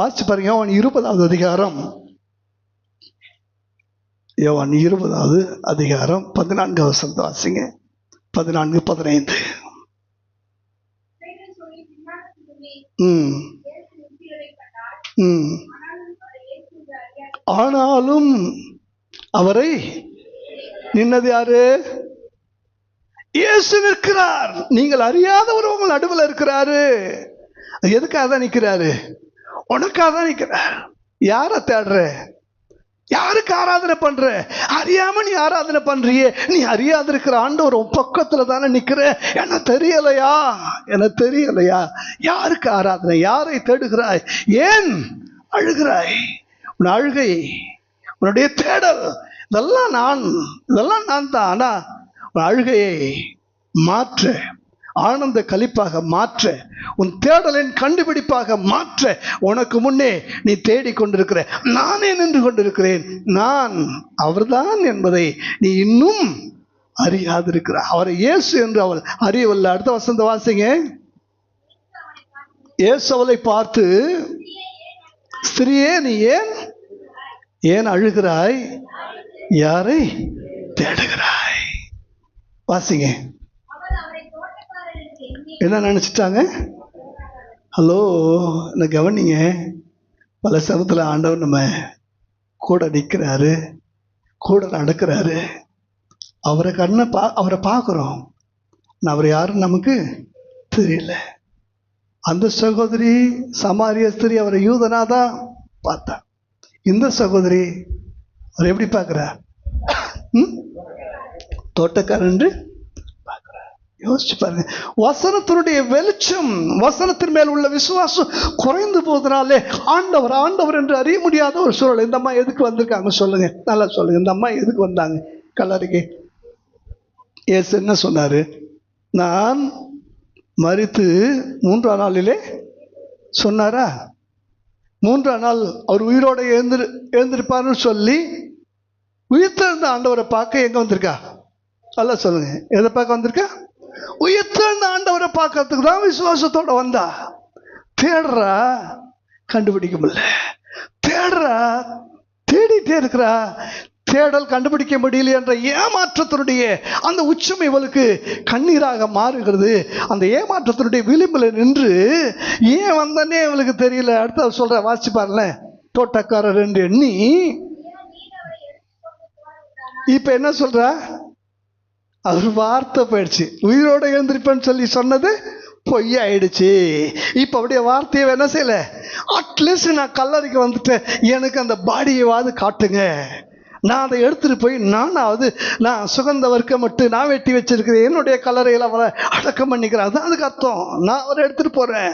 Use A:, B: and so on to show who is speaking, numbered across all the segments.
A: வாசிச்சு பாருங்க யோவான் இருபதாவது அதிகாரம். யோவான் இருபதாவது அதிகாரம் பதினான்கு வசனத்தை வாசிங்க. பதினான்கு பதினைந்து. ம். ம்.
B: ஆனாலும் அவரை
A: நின்னது யாரு? இயேசு நிற்கிறார். நீங்கள் அறியாதவர் உங்கள் நடுவில் இருக்கிறாரு. எதுக்காக தான் நிற்கிறாரு? உனக்காக தான் நிற்கிற யாரை தேடுற? யாருக்கு ஆராதனை பண்ற? அறியாம நீ ஆராதனை பண்றியே. நீ அறியாத இருக்கிற ஆண்டவர் உன் பக்கத்துல தானே நிக்கிற. என்ன தெரியலையா? என தெரியலையா? யாருக்கு ஆராதனை? யாரை தேடுகிறாய்? ஏன் அழுகிறாய்? உன் அழுகை உன்னுடைய தேடல் இதெல்லாம் நான் இதெல்லாம் நான் தான். ஆனா உன் அழுகையை மாற்ற. ஆனந்த கலிப்பாக மாற்ற உன் தேடலின் கண்டுபிடிப்பாக மாற்ற உனக்கு முன்னே நீ தேடிக் கொண்டிருக்கிற நானே நின்று கொண்டிருக்கிறேன். நான் அவர்தான் என்பதை நீ இன்னும் அறியாதிருக்கிற அவரை இயேசு என்று அவள் அறியவில்லை. அடுத்த வசந்த வாசிங்க. இயேசு அவளை பார்த்து ஸ்திரியே நீ ஏன் ஏன் அழுகிறாய்? யாரை தேடுகிறாய்? வாசிங்க
B: அவள் அவரை தோட்டக்காரருக்கு எண்ணி
A: என்ன நினச்சிட்டாங்க? ஹலோ என்ன கவனிங்க? பல சமத்தில் ஆண்டவர் நம்ம கூட நிற்கிறாரு கூட நடக்கிறாரு. அவரை கண்ணை பா அவரை பார்க்குறோம். அவர் யாருன்னு நமக்கு தெரியல. அந்த சகோதரி சமாரிய ஸ்திரி அவரை யூதனாதான் பார்த்தா. இந்த சகோதரி அவர் எப்படி பார்க்குறா? ம்? தோட்டக்காரன் யோசிச்சு பாருங்க. வசனத்தினுடைய வெளிச்சம் வசனத்தின் மேல் உள்ள விசுவாசம் குறைந்து போவதனாலே ஆண்டவர் ஆண்டவர் என்று அறிய முடியாத ஒரு சூழல். இந்த அம்மா எதுக்கு வந்திருக்காங்க சொல்லுங்க. நல்லா சொல்லுங்க. இந்த அம்மா எதுக்கு வந்தாங்க? கல்லறைக்கு. ஏசு என்ன சொன்னார்? நான் மறித்து மூன்றாம் நாளிலே சொன்னாரா? மூன்றாம் நாள் அவர் உயிரோட எழுந்திரு எழுந்திருப்பார்னு சொல்லி உயிர்த்தெழுந்த ஆண்டவரை பார்க்க எங்கே வந்திருக்கா? நல்லா சொல்லுங்க. எதை பார்க்க வந்திருக்கா? உயிர்த்தெழுந்த ஆண்டவரை பார்க்கறதுக்கு தான் விசுவாசத்தோட வந்தா? தேடுறா கண்டுபிடிக்க முடியல. தேடுறா தேடிட்டே இருக்கிறா தேடல் கண்டுபிடிக்க முடியல என்ற ஏமாற்றத்தினுடைய அந்த உச்சம் இவளுக்கு கண்ணீராக மாறுகிறது. அந்த ஏமாற்றத்தினுடைய விளிம்பில் நின்று ஏன் வந்தனே இவளுக்கு தெரியல? அடுத்து சொல்ற வாசி பாருங்களேன். தோட்டக்காரர் என்று எண்ணி இப்ப என்ன சொல்ற? அவர் வார்த்தை போயிடுச்சு. உயிரோடு எழுந்திருப்பேன்னு சொல்லி சொன்னது பொய்யாயிடுச்சு. இப்போ அப்படியே வார்த்தையை என்ன செய்யலை? அட்லீஸ்ட் நான் கல்லறைக்கு வந்துட்டேன். எனக்கு அந்த பாடியவாது காட்டுங்க. நான் அதை எடுத்துகிட்டு போய் நானாவது நான் சுகந்த வர்க்கம் மட்டும் நான் வெட்டி வச்சிருக்கிறேன். என்னுடைய கல்லறையில் அவரை அடக்கம் பண்ணிக்கிறேன். அதுதான் அதுக்கு அர்த்தம். நான் அவரை எடுத்துகிட்டு போகிறேன்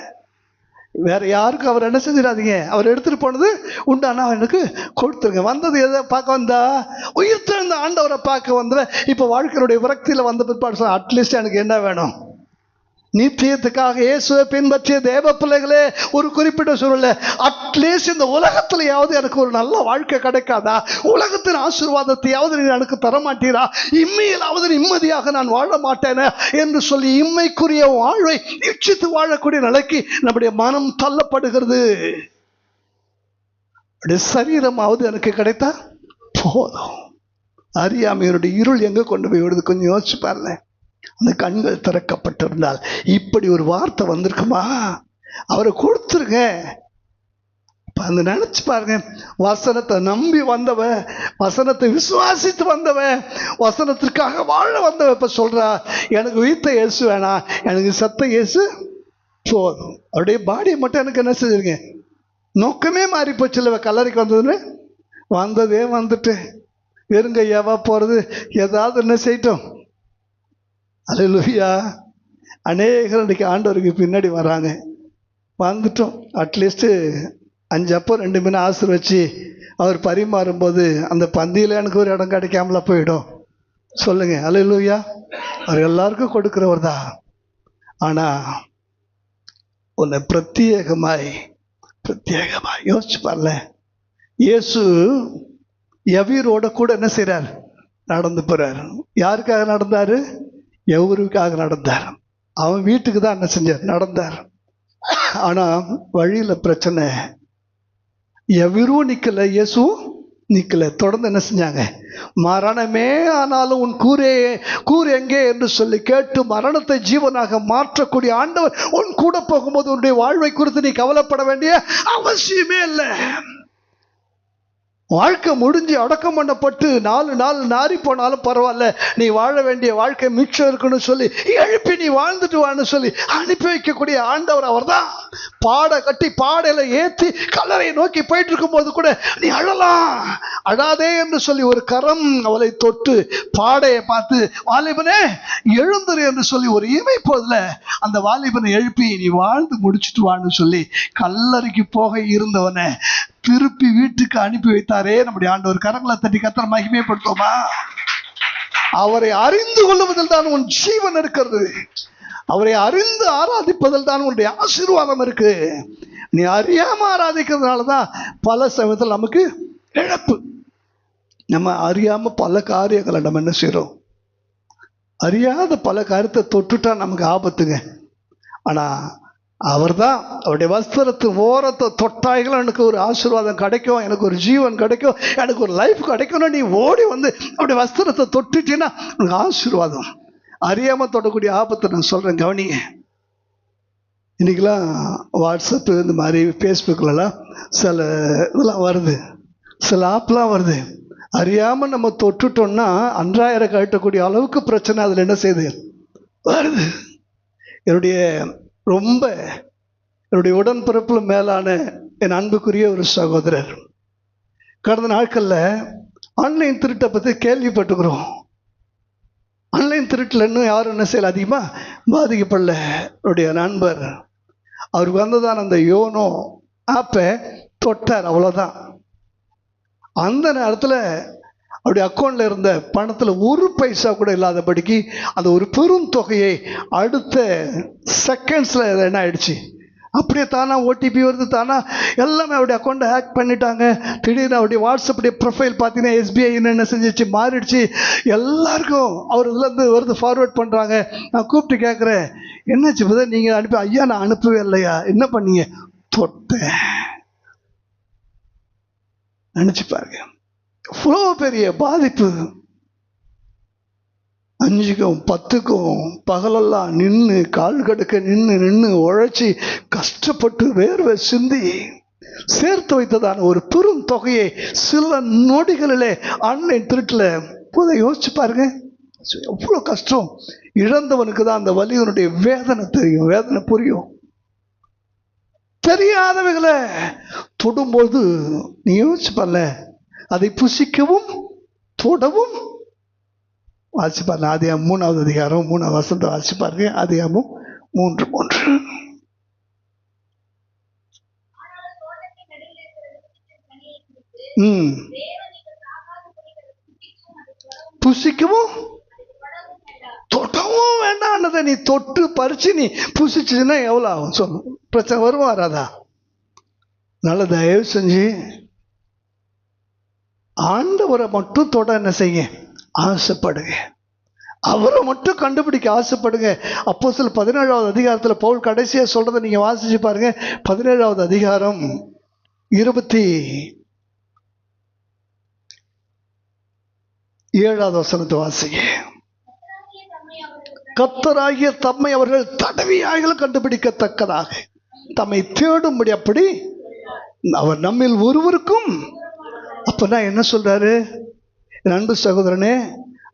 A: வேற யாருக்கும் அவர் என்ன செஞ்சிடாதீங்க? அவர் எடுத்துட்டு போனது உண்டானா எனக்கு கொடுத்துருங்க. வந்தது எதை பார்க்க வந்தா? உயிர் தெழுந்த ஆண்டவரை பார்க்க வந்தவன். இப்போ வாழ்க்கையுடைய விரக்தியில் வந்த பிற்பாடு சொன்னால் அட்லீஸ்ட் எனக்கு என்ன வேணும்? நித்தியத்துக்காக இயேசுவை பின்பற்றிய தேவ பிள்ளைகளே ஒரு குறிப்பிட்ட சூழல்ல அட்லீஸ்ட் இந்த உலகத்திலேயாவது எனக்கு ஒரு நல்ல வாழ்க்கை கிடைக்காதா? உலகத்தின் ஆசீர்வாதத்தையாவது நீ எனக்கு தர மாட்டீரா இம்மையிலாவது நிம்மதியாக நான் வாழ மாட்டேனே என்று சொல்லி இம்மைக்குரிய வாழ்வை இச்சித்து வாழக்கூடிய நிலைக்கு நம்முடைய மனம் தள்ளப்படுகிறது. சரீரமாவது எனக்கு கிடைத்தா போதும். அறியாமையனுடைய இருள் எங்க கொண்டு போய் விடுது? கொஞ்சம் யோசிச்சு பாருங்க அந்த கண்கள் திறக்கப்பட்டிருந்தால். இப்படி ஒரு வார்த்தை வந்திருக்குமா? அவரை கொடுத்துருங்க. அந்த நினச்சி பாருங்க. வசனத்தை நம்பி வந்தவ வசனத்தை விசுவாசித்து வந்தவ வசனத்திற்காக வாழ வந்தவ இப்போ சொல்கிறா எனக்கு உயிர்த்த இயேசு வேணாம் எனக்கு சத்த இயேசு போதும். அவருடைய பாடியை மட்டும் எனக்கு என்ன செஞ்சிருங்க? நோக்கமே மாறி போச்சு இல்லை கல்லறைக்கு வந்ததுன்னு? வந்ததே வந்துட்டு. வெறுங்கையாவா போகிறது ஏதாவது என்ன செய்யட்டும்? அல்லேலூயா அநேகர் இன்றைக்கி ஆண்டவருக்கு பின்னாடி வராங்க. வந்துட்டோம். அட்லீஸ்ட்டு அஞ்சு அப்போ ரெண்டு மீன் ஆசிர் வச்சு அவர் பரிமாறும்போது அந்த பந்தியில் எனக்கு ஒரு இடம் கிடைக்காமல போயிடும். சொல்லுங்க. அல்லேலூயா அவர் எல்லாருக்கும் கொடுக்குறவர் தான். ஆனால் உன்னை பிரத்யேகமாய் பிரத்யேகமாய் யோசிச்சு பாருல இயேசு எவீரோட கூட என்ன செய்கிறார் நடந்து போகிறார் யாருக்காக நடந்தார்? எவருக்காக நடந்தார் அவன் வீட்டுக்கு தான் என்ன செஞ்சார்? நடந்தார். ஆனால் வழியில் பிரச்சனை. எவரும் நிற்கலை இயேசுவும் நிற்கலை தொடர்ந்து என்ன செஞ்சாங்க? மரணமே ஆனாலும் உன் கூரே கூர் எங்கே என்று சொல்லி கேட்டு மரணத்தை ஜீவனாக மாற்றக்கூடிய ஆண்டவர் உன் கூட போகும்போது உன்னுடைய வாழ்வை குறித்து நீ கவலைப்பட வேண்டிய அவசியமே இல்லை. வாழ்க்கை முடிஞ்சு அடக்கம் பண்ணப்பட்டு நாலு நாள் நாரி போனாலும் பரவாயில்ல. நீ வாழ வேண்டிய வாழ்க்கை மிச்சம் இருக்குன்னு சொல்லி எழுப்பி நீ வாழ்ந்துட்டு வான்னு சொல்லி அனுப்பி வைக்கக்கூடிய ஆண்டவர் அவர்தான். பாடை கட்டி பாடையில ஏத்தி கல்லறையை நோக்கி போயிட்டு இருக்கும்போது கூட நீ அழலாம். அழாதே என்று சொல்லி ஒரு கரம் அவளை தொட்டு பாடையை பார்த்து வாலிபனே எழுந்துரு என்று சொல்லி ஒரு இமைப்போதுல அந்த வாலிபனை எழுப்பி நீ வாழ்ந்து முடிச்சிட்டு வான்னு சொல்லி கல்லறைக்கு போக இருந்தவனை திருப்பி வீட்டுக்கு அனுப்பி வைத்தாரே நம்முடைய ஆண்டவர். கரங்களை தட்டி கத்தர மகிமைப்படுத்தோமா அவரை அறிந்து கொள்ளுவதில் தான் உன் ஜீவன் இருக்கிறது. அவரை அறிந்து ஆராதிப்பதில் தான் உன்னுடைய ஆசீர்வாதம் இருக்கு. நீ அறியாம ஆராதிக்கிறதுனால தான் பல சமயத்தில் நமக்கு இழப்பு. நம்ம அறியாம பல காரியங்களை நம்ம என்ன செய்கிறோம் அறியாத பல காரியத்தை தொட்டுட்டா நமக்கு ஆபத்துங்க. ஆனால் அவர் அவர்தான் அவருடைய வஸ்திரத்து ஓரத்தை தொட்டாய்கள் எனக்கு ஒரு ஆசீர்வாதம் கிடைக்கும் எனக்கு ஒரு ஜீவன் கிடைக்கும் எனக்கு ஒரு லைஃப் கிடைக்கணும் நீ ஓடி வந்து அவருடைய வஸ்திரத்தை தொட்டுட்டீன்னா உனக்கு ஆசீர்வாதம். அறியாமல் தொடக்கூடிய ஆபத்தை நான் சொல்கிறேன் கவனிங்க. இன்றைக்கெலாம் வாட்ஸ்அப்பு இந்த மாதிரி ஃபேஸ்புக்கிலலாம் சில இதெல்லாம் வருது. சில ஆப்லாம் வருது. அறியாமல் நம்ம தொட்டுட்டோம்னா அன்றாயிரம் கழட்டக்கூடிய அளவுக்கு பிரச்சனை அதில் என்ன செய்யுது வருது. என்னுடைய ரொம்ப என்னுடைய உடன்பிறப்பில் மேலான என் அன்புக்குரிய ஒரு சகோதரர். கடந்த நாட்களில் ஆன்லைன் திருட்டை பற்றி கேள்விப்பட்டுக்கிறோம் ஆன்லைன் திருட்டில் இன்னும் யாரும் என்ன செய்யல? அதிகமாக பாதிக்கப்படல. என்னுடைய நண்பர். அவருக்கு வந்ததான அந்த யோனோ ஆப்பை தொட்டார் அவ்வளோதான் அந்த நேரத்தில் அவருடைய அக்கௌண்ட்டில் இருந்த பணத்தில் ஒரு பைசா கூட இல்லாதபடிக்கு அந்த ஒரு பெரும் தொகையை அடுத்த செகண்ட்ஸில் என்ன ஆயிடுச்சு? அப்படியே தானா ஓடிபி வருது தானா எல்லாமே அவருடைய அக்கௌண்ட்டை ஹேக் பண்ணிட்டாங்க. திடீர்னு அவருடைய வாட்ஸ்அப்புடைய ப்ரொஃபைல் பார்த்தீங்கன்னா எஸ்பிஐ என்ன செஞ்சிச்சு? மாறிடுச்சு. எல்லாருக்கும் அவர் இதுலேருந்து வருது ஃபார்வேர்ட் பண்ணுறாங்க நான் கூப்பிட்டு கேட்குறேன் என்னாச்சு பதா நீங்கள் அனுப்பி ஐயா நான் அனுப்பவே இல்லையா? என்ன பண்ணீங்க? தொட்டேன். நினச்சி பாருங்க. அவ்வளோ பெரிய பாதிப்பு. அஞ்சுக்கும் பத்துக்கும் பகலெல்லாம் நின்று கால் கடுக்க நின்று நின்று உழைச்சி கஷ்டப்பட்டு வேர்வை சிந்தி சேர்த்து வைத்ததான ஒரு பெரும் தொகையை சில நொடிகளிலே ஆன்லைன் திருட்டில் போதை யோசிச்சு பாருங்க. எவ்வளோ கஷ்டம். இழந்தவனுக்கு தான் அந்த வலியனுடைய வேதனை தெரியும் வேதனை புரியும். தெரியாதவைகளை தொடும்போது நீ யோசிச்சு பாருல அதை புசிக்கவும் தொடவும். வாசி பாருங்க அதிகம் மூணாவது அதிகாரம் மூணாவது வசந்த வாசிப்பாருங்க அதிகமும் மூன்று மூன்று. ம்.
B: புசிக்கவும் தொடவும் தொடவும்
A: வேண்டாம்னதை நீ தொட்டு பறிச்சு நீ புசிச்சுன்னா எவ்வளோ ஆகும்? சொல்லு. பிரச்சனை வருமா வராதா? நல்ல தயவு செஞ்சு ஆண்டவரை மட்டும் தொட என்ன செய்யுங்க? ஆசைப்படுங்க. அவரை மட்டும் கண்டுபிடிக்க ஆசைப்படுங்க. அப்போ சில பதினேழாவது அதிகாரத்தில் பவுல் கடைசியாக சொல்கிறத நீங்கள் வாசிச்சு பாருங்க. பதினேழாவது அதிகாரம் இருபத்தி ஏழாவது வசனத்தை வாசிங்க. கத்தராகிய
B: தம்மை அவர்கள்
A: தடவியாய்களும் கண்டுபிடிக்கத்தக்கதாக. தம்மை தேடும்படி அப்படி அவர் நம்மில் ஒருவருக்கும் அப்பனா என்ன சொல்கிறாரு அன்பு சகோதரனே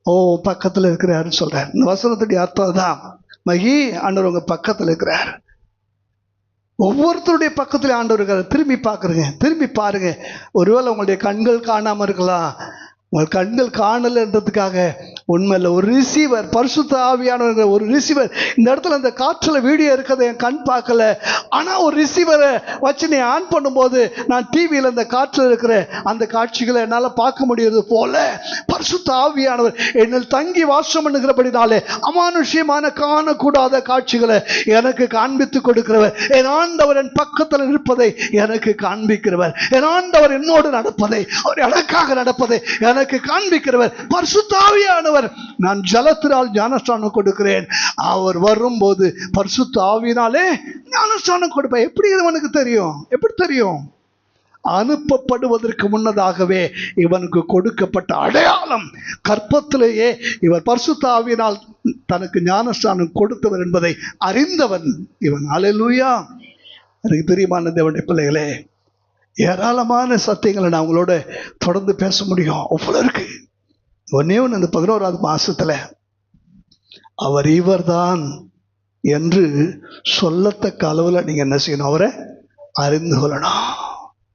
A: ஓ பக்கத்தில் இருக்கிறாருன்னு சொல்கிறார் இந்த வசனத்துடைய அர்த்தம் தான் மகி ஆண்டவர் உங்கள் பக்கத்தில் இருக்கிறார். ஒவ்வொருத்தருடைய பக்கத்தில் ஆண்டவர் இருக்கிறார் திரும்பி பார்க்குறேங்க திரும்பி பாருங்க. ஒருவேளை உங்களுடைய கண்கள் காணாமல் இருக்கலாம். உங்கள் கண்கள் காணலன்றதுக்காக உண்மையில் ஒரு ரிசீவர் பரிசுத்த ஆவியானவர் ஒரு ரிசீவர் இந்த இடத்துல அந்த காற்றில் வீடியோ இருக்கிறத என் கண் பார்க்கல. ஆனால் ஒரு ரிசீவரை வச்சு நீ ஆன் பண்ணும்போது நான் டிவியில் அந்த காற்றில் இருக்கிற அந்த காட்சிகளை என்னால் பார்க்க முடியறது போல. பரிசுத்த ஆவியானவர் என்னில் தங்கி வாசம் பண்ணுகிறபடினாலே அமானுஷ்யமான காணக்கூடாத காட்சிகளை எனக்கு காண்பித்து கொடுக்கிறவர். என் ஆண்டவர் என் பக்கத்தில் இருப்பதை எனக்கு காண்பிக்கிறவர். என் ஆண்டவர் என்னோடு நடப்பதை அவர் எனக்காக நடப்பதை எனக்கு காண்பிக்கிறவர். பரிசுத்தாவியானவர் நான் ஜலத்தினால் ஞானஸ்தானம் கொடுக்கிறேன். அவர் வரும்போது பரிசுத்த ஆவினாலே ஞானஸ்தானம் கொடுப்பேன். எப்படி இது உனக்கு தெரியும்? எப்படி தெரியும்? அனுப்பப்படுவதற்கு முன்னதாகவே இவனுக்கு கொடுக்கப்பட்ட அடையாளம். கற்பத்திலேயே இவர் பர்சுத்தாவினால் தனக்கு ஞானஸ்தானம் கொடுத்தவர் என்பதை அறிந்தவன் இவன். அலையலூயா எனக்கு பிரியமான தேவனுடைய பிள்ளைகளே ஏராளமான சத்தியங்களை நான் உங்களோட தொடர்ந்து பேச முடியும். அவ்வளோ இருக்கு. ஒன்னே ஒன்று அந்த பதினோராவது மாசத்துல அவர் இவர்தான் என்று சொல்லத்தக்க அளவில் நீங்கள் என்ன செய்யணும்? அவரை அறிந்து கொள்ளணும்.